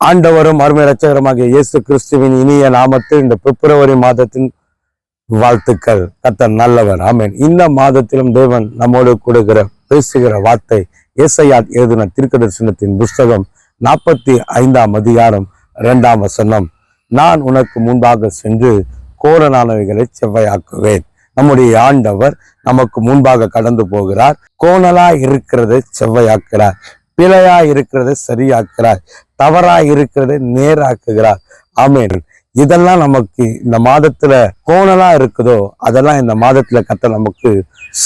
ஆண்டவரும் அருமை ரட்சகரமாகிய இயேசு கிறிஸ்துவின் இனிய நாமத்தில் இந்த பிப்ரவரி மாதத்தின் வாழ்த்துக்கள். கத்தர் நல்லவர். ஆமேன். இந்த மாதத்திலும் தேவன் நம்மோடு கொடுக்கிற பேசுகிற வார்த்தை ஏசையா எழுதின தீர்க்கதரிசனத்தின் புஸ்தகம் நாற்பத்தி ஐந்தாம் அதிகாரம் இரண்டாம் வசனம். நான் உனக்கு முன்பாக சென்று கோரனானவைகளை செவ்வையாக்குவேன். நம்முடைய ஆண்டவர் நமக்கு முன்பாக கடந்து போகிறார். கோணலா இருக்கிறதை செவ்வையாக்குறார் பிழையா இருக்கிறத சரியாக்குறார் தவறா இருக்கிறத நேராக்குகிறார். ஆமேன். இதெல்லாம் நமக்கு இந்த மாதத்துல கோணலா இருக்குதோ அதெல்லாம் இந்த மாதத்துல கத்த நமக்கு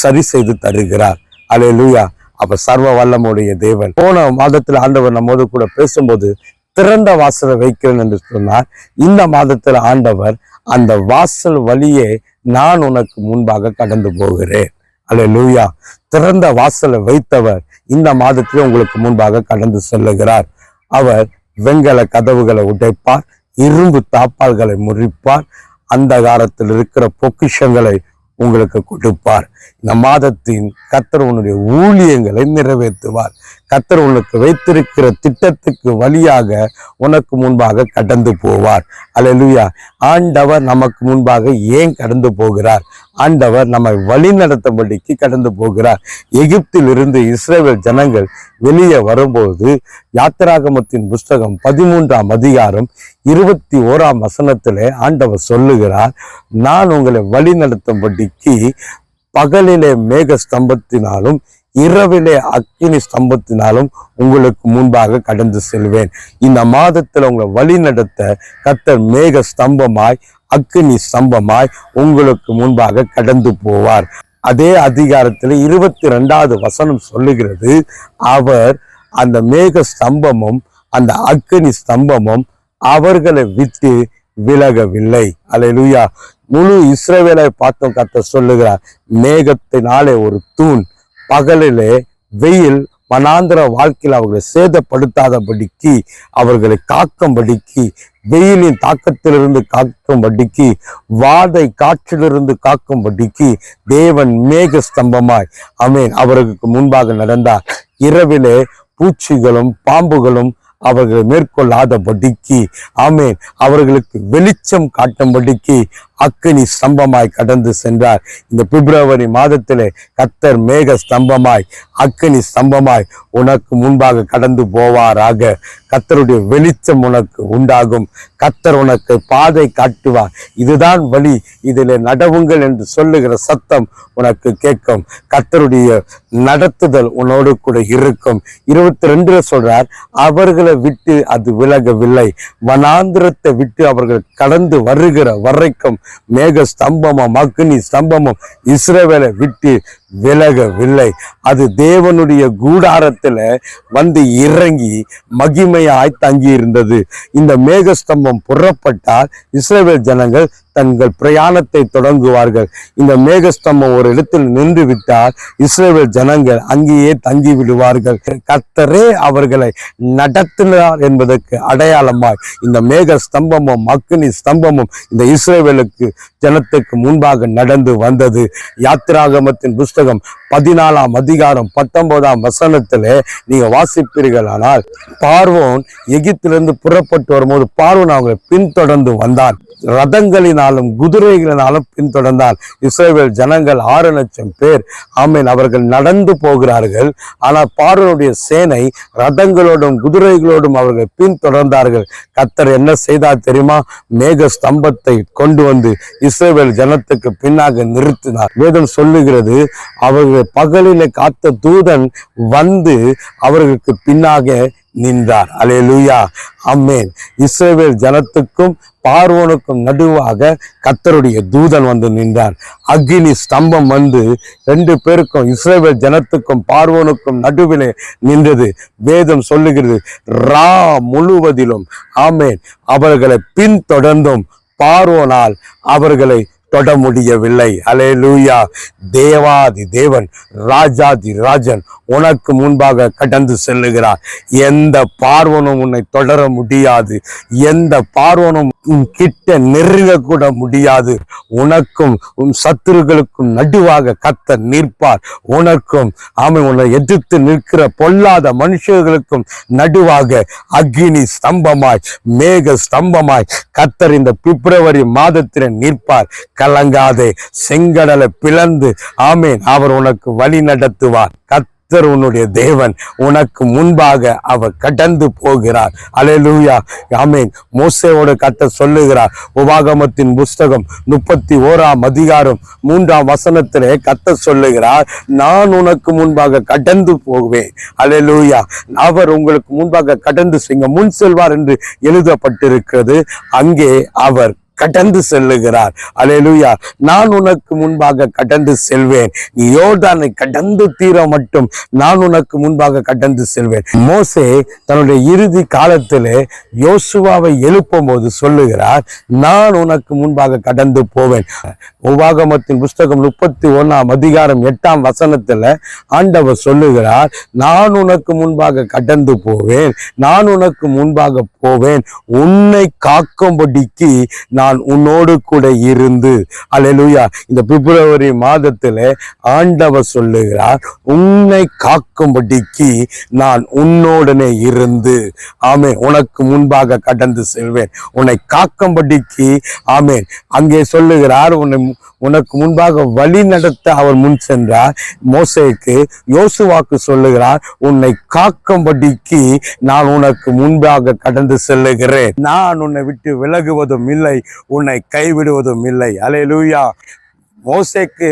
சரி செய்து தருகிறார். அல்லேலூயா அப்ப சர்வ வல்லமுடைய தேவன். போன மாதத்துல ஆண்டவர் நம்மோடு கூட பேசும்போது திறந்த வாசலை வைக்கிறேன் என்று சொன்னார். இந்த மாதத்துல ஆண்டவர் அந்த வாசல் வழியே நான் உனக்கு முன்பாக கடந்து போகிறேன். அல்லேலூயா திறந்த வாசலை வைத்தவர் இந்த மாதத்திலே உங்களுக்கு முன்பாக கடந்து செல்லுகிறார். அவர் வெண்கல கதவுகளை உடைப்பார் இரும்பு தாப்பால்களை முறிப்பார் அந்த காலத்தில் இருக்கிற பொக்கிஷங்களை உங்களுக்கு கொடுப்பார். இந்த மாதத்தின் கத்தர் உன்னுடைய ஊழியங்களை நிறைவேற்றுவார். கத்தர் உனக்கு வைத்திருக்கிற திட்டத்துக்கு வழியாக உனக்கு முன்பாக கடந்து போவார். அலலுயா ஆண்டவர் நமக்கு முன்பாக ஏன் கடந்து போகிறார்? ஆண்டவர் நம்மை வழி நடத்தும்படிக்கு கடந்து போகிறார். எகிப்திலிருந்து இஸ்ரேல் ஜனங்கள் வெளியே வரும்போது யாத்திராகமத்தின் புஸ்தகம் பதிமூன்றாம் அதிகாரம் இருபத்தி ஓராம் வசனத்திலே ஆண்டவர் சொல்லுகிறார் நான் உங்களை வழி நடத்தும்படிக்கு பகலிலே மேக ஸ்தம்பத்தினாலும் இரவிலே அக்கினி ஸ்தம்பத்தினாலும் உங்களுக்கு முன்பாக கடந்து செல்வேன். இந்த மாதத்தில் உங்களை வழி நடத்த கத்தர் மேக ஸ்தம்பமாய் அக்கினி ஸ்தம்பமாய் உங்களுக்கு முன்பாக கடந்து போவார். அதே அதிகாரத்தில் இருபத்தி ரெண்டாவது வசனம் சொல்லுகிறது அவர் அந்த மேக ஸ்தம்பமும் அந்த அக்கினி ஸ்தம்பமும் அவர்களை விட்டு விலகவில்லை. அல்லேலூயா முழு இஸ்ரேவேலை பார்த்தோம் கத்த சொல்லுகிறார் மேகத்தினாலே ஒரு தூண் பகலிலே வெயில் மனாந்திர வாழ்க்கையில் அவர்களை சேதப்படுத்தாதபடிக்கு அவர்களை காக்கும்படிக்கு வெயிலின் தாக்கத்திலிருந்து காக்கும்படிக்கு வாதை காற்றிலிருந்து காக்கும்படிக்கு தேவன் மேக ஸ்தம்பமாய் அமேன் அவர்களுக்கு முன்பாக நடந்தார். இரவிலே பூச்சிகளும் பாம்புகளும் அவர்களை மேற்கொள்ளாதபடிக்கு ஆமேன் அவர்களுக்கு வெளிச்சம் காட்டும்படிக்கு அக்கினி ஸ்தம்பமாய் கடந்து சென்றார். இந்த பிப்ரவரி மாதத்திலே கத்தர் மேக ஸ்தம்பமாய் அக்கினி ஸ்தம்பமாய் உனக்கு முன்பாக கடந்து போவாராக. கத்தருடைய வெளிச்சம் உனக்கு உண்டாகும். கத்தர் உனக்கு பாதை காட்டுவார். இதுதான் வழி. இதில் நடவுங்கள் என்று சொல்லுகிற சத்தம் உனக்கு கேட்கும். கத்தருடைய நடத்துதல் உன்னோடு கூட இருக்கும். இருபத்தி ரெண்டுல சொல்றார் அவர்களை விட்டு அது விலகவில்லை. வனாந்திரத்தை விட்டு அவர்கள் கடந்து வருகிற வரைக்கும் மேக ஸ்தம்பமும் அக்னி ஸ்தம்பமும் இஸ்ரவேலை விட்டு விலகவில்லை. அது தேவனுடைய கூடாரத்தில் வந்து இறங்கி மகிமையாய் தங்கி இருந்தது இந்த மேகஸ்தம்பம் புறப்பட்டால் இஸ்ரேல் ஜனங்கள் தங்கள் பிரயாணத்தை தொடங்குவார்கள். இந்த மேகஸ்தம்பம் ஒரு இடத்தில் நின்று விட்டால் இஸ்ரேல் ஜனங்கள் அங்கேயே தங்கி விடுவார்கள் கத்தரே அவர்களை நடத்தினார் என்பதற்கு அடையாளமாய் இந்த மேக ஸ்தம்பமும் அக்னி ஸ்தம்பமும் இந்த இஸ்ரேவேலுக்கு ஜனத்துக்கு முன்பாக நடந்து வந்தது. யாத்திராகமத்தின் புஸ்தகம் பதினாலாம் அதிகாரம் பத்தொன்பதாம் வசனத்தில் நீங்க வாசிப்பீர்கள் ஆனால் பார்வோன் எகிப்திலிருந்து புறப்பட்டு வரும்போது பார்வன் அவங்களை பின்தொடர்ந்து வந்தான். ரதங்களினாலும் குதிரைகளினாலும் பின்தொடர்ந்தான் இஸ்ரேல் ஜனங்கள் ஆறு லட்சம் பேர் ஆமீன் அவர்கள் நடந்து போகிறார்கள். ஆனால் பார்வனுடைய சேனை ரதங்களோடும் குதிரைகளோடும் அவர்கள் பின்தொடர்ந்தார்கள். கத்தர் என்ன செய்தார் தெரியுமா? மேக ஸ்தம்பத்தை கொண்டு வந்து இஸ்ரேல் ஜனத்துக்கு பின்னாக நிறுத்தினார். வேதம் சொல்லுகிறது அவர்கள் பகலிலே காத்த தூதன் வந்து அவர்களுக்கு பின்னாக நின்றார். அலேலூயா அம்மேன் இஸ்ரேவேல் ஜனத்துக்கும் பார்வோனுக்கும் நடுவாக கத்தருடைய தூதன் வந்து நின்றார். அக்னி ஸ்தம்பம் வந்து ரெண்டு பேருக்கும் இஸ்ரேவேல் ஜனத்துக்கும் பார்வோனுக்கும் நடுவிலே நின்றது. வேதம் சொல்லுகிறது ரா முழுவதிலும் ஆமேன் அவர்களை பின்தொடர்ந்தும் பார்வோனால் அவர்களை தொட முடியவில்லை அலேலூயா தேவாதி தேவன் ராஜாதி ராஜன் உனக்கு முன்பாக கடந்து செல்லுகிறார். எந்த பார்வனும் உன்னை தொடர முடியாது. எந்த பார்வனும் உன் கிட்ட நெருங்க கூட முடியாது. உனக்கும் உன் சத்துருக்களுக்கும் நடுவாக கத்த நிற்பார். உனக்கும் ஆமை உன்னை எதிர்த்து நிற்கிற பொல்லாத மனுஷர்களுக்கும் நடுவாக அக்னி ஸ்தம்பமாய் மேக ஸ்தம்பமாய் கத்தர் இந்த பிப்ரவரி மாதத்தில் நிற்பார். கலங்காதே செங்கடலை பிளந்து ஆமேன் அவர் உனக்கு வழி நடத்துவார். கத்தர் உன்னுடைய தேவன் உனக்கு முன்பாக அவர் கடந்து போகிறார். அலையலூயா ஆமேன். மோசையோட கத்த சொல்லுகிறார். உபாகமத்தின் புஸ்தகம் முப்பத்தி ஓராம் அதிகாரம் மூன்றாம் வசனத்திலே கத்த சொல்லுகிறார் நான் உனக்கு முன்பாக கடந்து போவேன். அலையலூயா அவர் உங்களுக்கு முன்பாக கடந்து செய்ய முன் செல்வார் என்று எழுதப்பட்டிருக்கிறது. அங்கே அவர் கடந்து செல்லுகிறார். அலையலுயா. நான் உனக்கு முன்பாக கடந்து செல்வேன். நீ யோர்தானை கடந்து தீர மட்டும் நான் உனக்கு முன்பாக கடந்து செல்வேன். மோசே தன்னுடைய இறுதி காலத்திலே யோசுவாவை எழுப்பும் போது சொல்லுகிறார் நான் உனக்கு முன்பாக கடந்து போவேன். உபாகமத்தின் புஸ்தகம் முப்பத்தி ஒண்ணாம் அதிகாரம் எட்டாம் வசனத்துல ஆண்டவர் சொல்லுகிறார் நான் உனக்கு முன்பாக கடந்து போவேன். நான் உனக்கு முன்பாக போவேன். உன்னை காக்கும்படிக்கு நான் நான் உன்னோடு கூட இருந்து. அல்லேலூயா இந்த பிப்ரவரி மாதத்தில் ஆண்டவர் சொல்லுகிறார் உன்னை காக்கும்படிக்கு நான் உன்னோடனே இருந்து. ஆமே உனக்கு முன்பாக கடந்து செல்வேன். உன்னை காக்கும்படிக்கு ஆமென். அங்கே சொல்லுகிறார் உன்னை உனக்கு முன்பாக வழி நடத்த அவர் முன் சென்றார். மோசேக்கு யோசுவாக்கு சொல்லுகிறார் உன்னை காக்கும்படிக்கு நான் உனக்கு முன்பாக கடந்து செல்லுகிறேன். நான் உன்னை விட்டு விலகுவதும் இல்லை. உன்னை கைவிடுவதும் இல்லை. அலையலூயா மோசேக்கு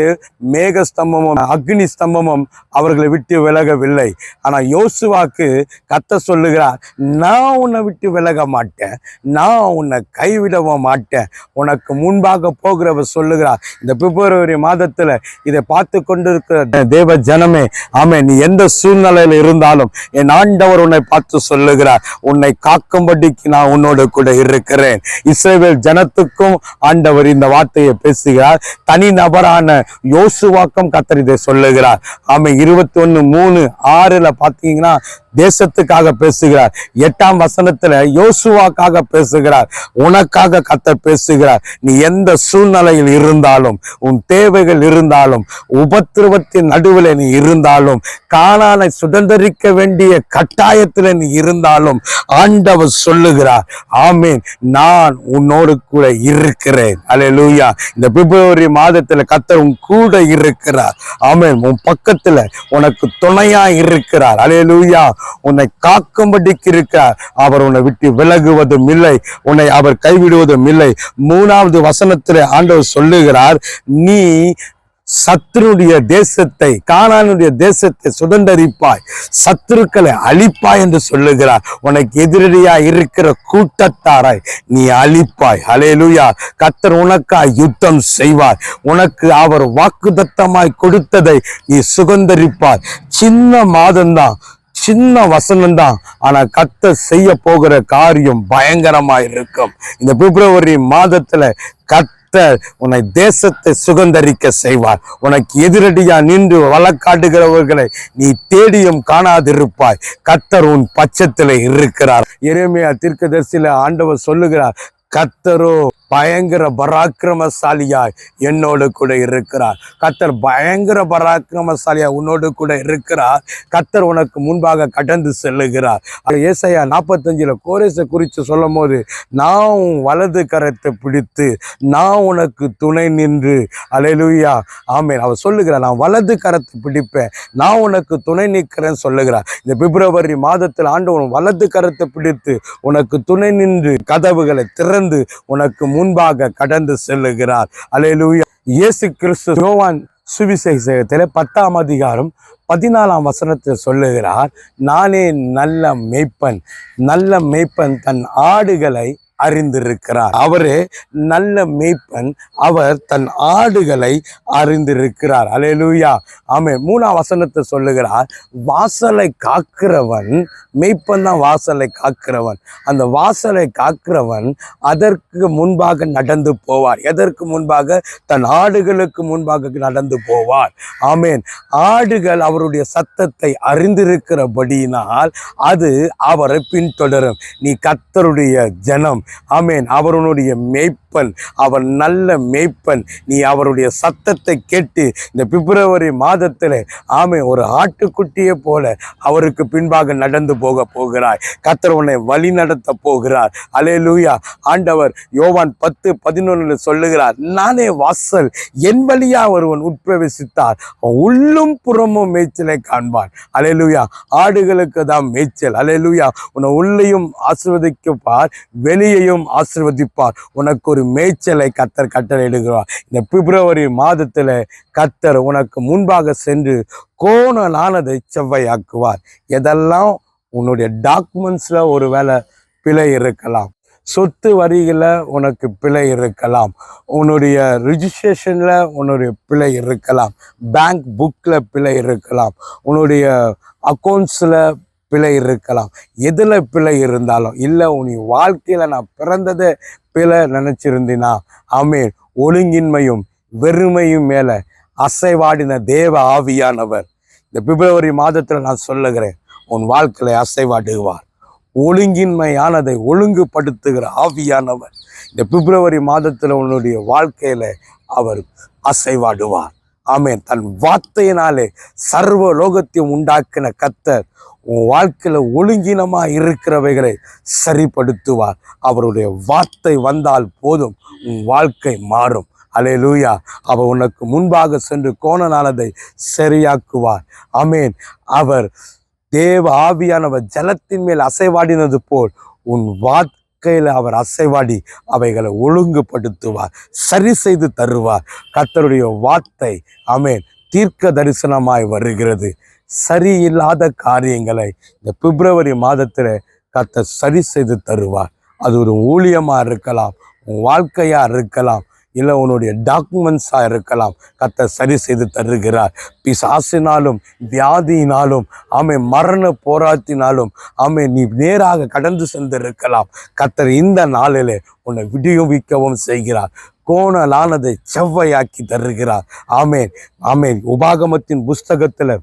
மேக ஸ்தம்பமும் அக்னி ஸ்தம்பமும் அவர்களை விட்டு விலகவில்லை. ஆனா யோசுவாக்கு கத்த சொல்லுகிறார் நான் உன்னை விட்டு விலக மாட்டேன். நான் உன்னை கைவிடவும் மாட்டேன். உனக்கு முன்பாக போகிறவர் சொல்லுகிறார். இந்த பிப்ரவரி மாதத்துல இதை பார்த்து கொண்டிருக்கிற தேவ ஜனமே ஆமே நீ எந்த சூழ்நிலையில இருந்தாலும் என் ஆண்டவர் உன்னை பார்த்து சொல்லுகிறார். உன்னை காக்கும்படிக்கு நான் உன்னோடு கூட இருக்கிறேன். இஸ்ரேல் ஜனத்துக்கும் ஆண்டவர் இந்த வார்த்தையை பேசுகிறார். தனி நபரான யோசுவாக்கம் கத்தர் இதை சொல்லுகிறார். அவன் இருபத்தி ஒன்னு மூணு ஆறுல பாத்தீங்கன்னா தேசத்துக்காக பேசுகிறார். எட்டாம் வசனத்துல யோசுவாக்காக பேசுகிறார். உனக்காக கத்த பேசுகிறார். நீ எந்த சூழ்நிலையில் இருந்தாலும் உன் தேவைகள் இருந்தாலும் உபத்திரவத்தின் நடுவில் நீ இருந்தாலும் காணானை சுதந்திரிக்க வேண்டிய கட்டாயத்தில் நீ இருந்தாலும் ஆண்டவர் சொல்லுகிறார் ஆமீன். நான் உன்னோடு கூட இருக்கிறேன். அலே லூயா இந்த பிப்ரவரி மாதத்துல கத்தர் உன் கூட இருக்கிறார். ஆமீன். உன் பக்கத்துல உனக்கு துணையா இருக்கிறார். அலே லூயா உன்னை காக்கும்படிக்கு இருக்கிறார் அவர் உன்னை விட்டு விலகுவதும் இல்லை. உன்னை அவர் கைவிடுவதும் இல்லை. மூணாவது வசனத்தில் ஆண்டவர் சொல்லுகிறார் நீ சத்துருடைய தேசத்தை காணானுடைய தேசத்தை சுதந்தரிப்பாய். சத்துருக்களை அழிப்பாய் என்று சொல்லுகிறார். உனக்கு எதிரடியா இருக்கிற கூட்டத்தாராய் நீ அழிப்பாய். அலேலுயா கத்தர் உனக்காய் யுத்தம் செய்வார். உனக்கு அவர் வாக்குதத்தமாய் கொடுத்ததை நீ சுதந்தரிப்பாய். சின்ன மாதம்தான் சின்ன வசனம் தான். ஆனா கத்த செய்ய போகிற காரியம் பயங்கரமா இருக்கும். இந்த பிப்ரவரி மாதத்துல கத்தர் உன்னை தேசத்தை சுகந்தரிக்க செய்வார். உனக்கு எதிரடியா நின்று வழக்காட்டுகிறவர்களை நீ தேடியும் காணாதிருப்பாய். கத்தர் உன் பட்சத்தில் இருக்கிறார். எரேமியா தீர்க்கதரிசியில ஆண்டவர் சொல்லுகிறார் கத்தரோ பயங்கர பராக்கிரமசாலியாய் என்னோடு கூட இருக்கிறார். கத்தர் பயங்கர பராக்கிரமசாலியாய் உன்னோடு கூட இருக்கிறார். கத்தர் உனக்கு முன்பாக கடந்து செல்லுகிறார். ஏசையா நாற்பத்தஞ்சில் கோரேசை குறித்து சொல்லும் போது நான் உன் வலது கரத்தை பிடித்து நான் உனக்கு துணை நின்று. அலையலுயா ஆமேன். அவர் சொல்லுகிறார் நான் வலது கரத்தை பிடிப்பேன். நான் உனக்கு துணை நிற்கிறேன் சொல்லுகிறார். இந்த பிப்ரவரி மாதத்தில் ஆண்டவன் வலது கரத்தை பிடித்து உனக்கு துணை நின்று கதவுகளை திறந்து உனக்கு முன்பாக கடந்து செல்லுகிறார். அலையலூயா இயேசு கிறிஸ்து யோவான் சுவிசேஷத்திலே பத்தாம் அதிகாரம் பதினாலாம் வசனத்தில் சொல்லுகிறார் நானே நல்ல மேய்ப்பன் நல்ல மேய்ப்பன் தன் ஆடுகளை அறிந்திருக்கிறார். அவரே நல்ல மேய்ப்பன் அவர் தன் ஆடுகளை அறிந்திருக்கிறார். அலையலூயா ஆமே மூணாம் வசனத்தை சொல்லுகிறார் வாசலை காக்கிறவன் மேய்ப்பன் தான் வாசலை காக்கிறவன். அந்த வாசலை காக்கிறவன் அதற்கு முன்பாக நடந்து போவார். எதற்கு முன்பாக? தன் ஆடுகளுக்கு முன்பாக நடந்து போவார். ஆமேன். ஆடுகள் அவருடைய சத்தத்தை அறிந்திருக்கிறபடியினால் அது அவரை பின்தொடரும். நீ கத்தருடைய ஜனம். ஆமேன். அவருடைய மேய்ப்பன் அவர் நல்ல மேய்ப்பன். நீ அவருடைய சத்தத்தை கேட்டு இந்த பிப்ரவரி மாதத்தில் ஆமே ஒரு ஆட்டுக்குட்டியை போல அவருக்கு பின்பாக நடந்து போக போகிறாய். கத்தர் உன்னை வழி நடத்த போகிறார். அலே லூயா ஆண்டவர் யோவான் பத்து பதினொன்னு சொல்லுகிறார் நானே வாசல் என் வழியா ஒருவன் உட்பிரவேசித்தார். உள்ளும் புறமும் மேய்ச்சலை காண்பான். அலே லூயா ஆடுகளுக்கு தான் மேய்ச்சல். அலே லூயா உன்னை உள்ளேயும் ஆசிர்வதிக்கப்பார் வெளியையும் ஆசிர்வதிப்பார். உனக்கு ஒரு மேய்ச்சலை கத்தர் கட்டளையிடுகிறார். இந்த பிப்ரவரி மாதத்தில் கத்தர் உனக்கு முன்பாக சென்று கோணலானதை செவ்வையாக்குவார். எதெல்லாம்? உன்னுடைய டாக்குமெண்ட்ஸில் ஒரு வேளை பிழை இருக்கலாம். சொத்து வரியில் உனக்கு பிழை இருக்கலாம். உன்னுடைய ரிஜிஸ்ட்ரேஷனில் உன்னுடைய பிழை இருக்கலாம். பேங்க் புக்கில் பிழை இருக்கலாம். உன்னுடைய அக்கௌண்ட்ஸில் பிழை இருக்கலாம். எதில் பிழை இருந்தாலும் இல்லை உன் வாழ்க்கையில் நான் பிறந்தது பிழை நினச்சிருந்தினா ஆமே ஒழுங்கின்மையும் வெறுமையும் மேலே அசைவாடின தேவ ஆவியானவர். இந்த பிப்ரவரி மாதத்தில் நான் சொல்லுகிறேன் உன் வாழ்க்கையை அசைவாடுவார். ஒழுங்கின்மையானதை ஒழுங்குபடுத்துகிற ஆவியானவர். இந்த பிப்ரவரி மாதத்தில் உன்னுடைய வாழ்க்கையில் அவர் அசைவாடுவார். ஆமேன். தன் வார்த்தையினாலே சர்வ லோகத்தையும் உண்டாக்கின கத்தர் உன் வாழ்க்கையில் ஒழுங்கினமாக இருக்கிறவைகளை சரிப்படுத்துவார். அவருடைய வார்த்தை வந்தால் போதும் உன் வாழ்க்கை மாறும். அலே லூயா அவர் உனக்கு முன்பாக சென்று கோணனானதை சரியாக்குவார். அமேன் அவர் தேவ ஆவியானவர் ஜலத்தின் மேல் அசைவாடினது போல் உன் வாழ்க்கையில் அவர் அசைவாடி அவைகளை ஒழுங்குபடுத்துவார் சரி செய்து தருவார். கத்தருடைய வார்த்தை அமேன் தீர்க்க தரிசனமாய் வருகிறது. சரியில்லாத காரியங்களை இந்த பிப்ரவரி மாதத்தில் கத்த சரி செய்து தருவார். அது ஒரு ஊழியமாக இருக்கலாம் உன் வாழ்க்கையாக இருக்கலாம் இல்லை உன்னுடைய டாக்குமெண்ட்ஸாக இருக்கலாம் கத்த சரி செய்து தருகிறார். பிசாசினாலும் வியாதியினாலும் ஆமை மரண போராட்டினாலும் ஆமை நீ நேராக கடந்து சென்றிருக்கலாம். கர்த்தர் இந்த நாளிலே உன்னை விடுவிக்கவும் செய்கிறார். கோணலானதை செவ்வையாக்கி தருகிறார். ஆமேன் ஆமேன். உபாகமத்தின் புஸ்தகத்தில்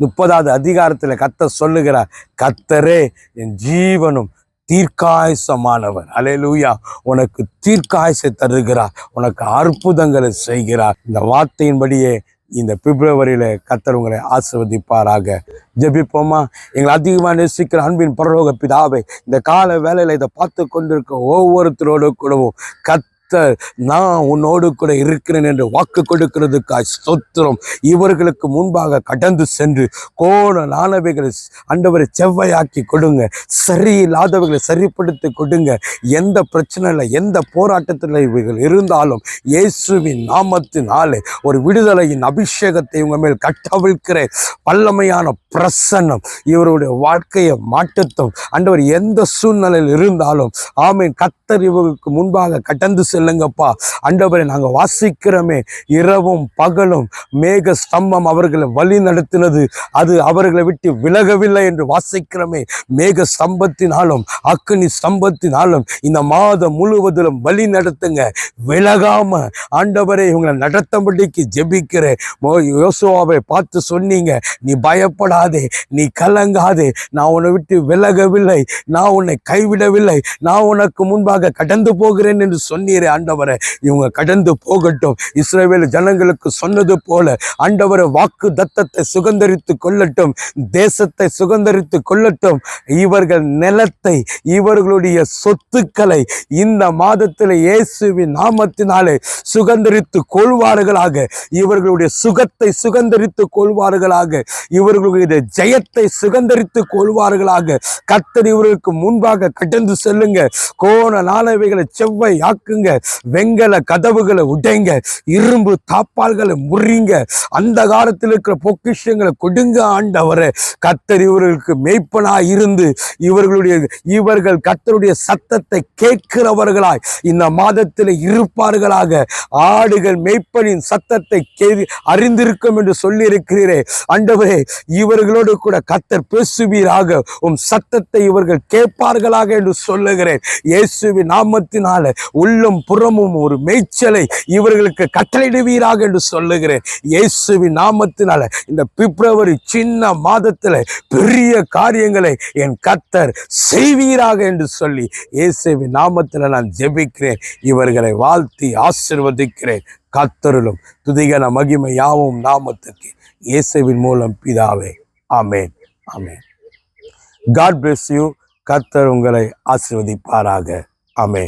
முப்பதாவது அதிகாரத்தில் கத்த சொல்லுகிறார் கத்தரே என் ஜீவனும் தீர்க்காயசமானவர். அலையலூயா உனக்கு தீர்க்காயசை தருகிறார். உனக்கு அற்புதங்களை செய்கிறார். இந்த வார்த்தையின்படியே இந்த பிப்ரவரியில கத்தர் உங்களை ஆசிர்வதிப்பாராக. ஜபிப்போமா? எங்களை அதிகமாக நேசிக்கிற அன்பின் பரலோக பிதாவை இந்த கால வேலையில இதை பார்த்து கொண்டிருக்க ஒவ்வொருத்தரோடு கூடவும் கத் நான் உன்னோடு கூட இருக்கிறேன் என்று வாக்கு கொடுக்கிறதுக்காய் சொத்திரம் இவர்களுக்கு முன்பாக கடந்து சென்று கோணலானவைகளை அண்டவரை செவ்வையாக்கி கொடுங்க. சரியில்லாதவர்களை சரிப்படுத்தி கொடுங்க. எந்த பிரச்சனையில் எந்த போராட்டத்தில் இவைகள் இருந்தாலும் இயேசுவின் நாமத்தினாலே ஒரு விடுதலையின் அபிஷேகத்தை இவங்க மேல் கட்டவிழ்க்கிற வல்லமையான பிரசன்னம் இவருடைய வாழ்க்கையை மாற்றத்தும் அண்டவர் எந்த சூழ்நிலையில் இருந்தாலும் ஆமீன். கத்தர் இவர்களுக்கு முன்பாக கடந்து செல்லுங்கப்பா அண்டவரை நாங்கள் வாசிக்கிறோமே. இரவும் பகலும் மேக ஸ்தம்பம் அவர்களை வழி நடத்தினது. அது அவர்களை விட்டு விலகவில்லை என்று வாசிக்கிறோமே. மேக ஸ்தம்பத்தினாலும் அக்னி ஸ்தம்பத்தினாலும் இந்த மாதம் முழுவதிலும் வழி நடத்துங்க. விலகாம ஆண்டவரை இவங்களை நடத்தபடிக்கு ஜெபிக்கிறேன். யோசுவாவை பார்த்து சொன்னீங்க. நீ பயப்படாதே நீ கலங்காதே. நான் உன்னை விட்டு விலகவில்லை. நான் உன்னை கைவிடவில்லை. நான் உனக்கு முன்பாக கடந்து போகிறேன் என்று சொன்னீரே. ஆண்டவரை இவங்க கடந்து போகட்டும். இஸ்ரேவேல் ஜனங்களுக்கு சொன்னது போல ஆண்டவரை வாக்கு தத்தத்தை சுகந்தரித்து கொள்ளட்டும். தேசத்தை சுகந்தரித்து கொள்ளட்டும். இவர்கள் நிலத்தை இவர்களுடைய சொத்துக்களை இந்த மாதத்தில் இயேசுவின் நாமத்தினாலே சுகந்தரித்து கொள்வார்களாக. இவர்களுடைய சுகத்தை சுகந்தரித்து கொள்வார்களாக. இவர்களுடைய ஜெயத்தை சுகந்தரித்து கொள்வார்களாக. கர்த்தர் இவர்களுக்கு முன்பாக கடந்து செல்லுங்க. கோண நாளவைகளை செவ்வை ஆக்குங்க. வெங்கல கதவுகளை உடைங்க இரும்பு தாப்பால்களை முறிங்க அந்த காலத்தில் இருக்கிற பொக்கிஷங்களை கொடுங்க ஆண்டவரை. கத்தர் இவர்களுக்கு மெய்ப்பனா இருந்து இவர்களுடைய இவர்கள் கத்தருடைய சத்தத்தை கேட்கிறவர்களாய் இந்த மாதத்தில் இருப்பார்களாக. ஆடுகள் மெய்ப்பனின் சத்தத்தை கேள்வி அறிந்திருக்கும் என்று சொல்லி இருக்கிறீரே ஆண்டவரே இவர்களோடு கூட கத்தர் பேசுவீராக. உம் சத்தத்தை இவர்கள் கேட்பார்களாக என்று சொல்லுகிறேன். இயேசுவின் நாமத்தினால உள்ளும் புறமும் ஒரு மேய்ச்சலை இவர்களுக்கு கட்டளையிடுவீராக என்று சொல்லுகிறேன். இயேசுவின் நாமத்தினால இந்த பிப்ரவரி சின்ன மாதத்துல பெரிய காரியங்களை என் கத்தர் செய்வீராக என்று சொல்லி இயேசுவின் நாமத்தில் நான் ஜெபிக்கிறேன். இவர்களை வாழ்த்தி ஆசிர்வதிக்கிறேன். கத்தருளும் துதிகன மகிமை யாவும் நாமத்துக்கு இயேசுவின் மூலம் பிதாவே. ஆமேன். ஆமேன். காட் பிளஸ் யூ கர்த்தர் உங்களை ஆசிர்வதிப்பாராக. அமே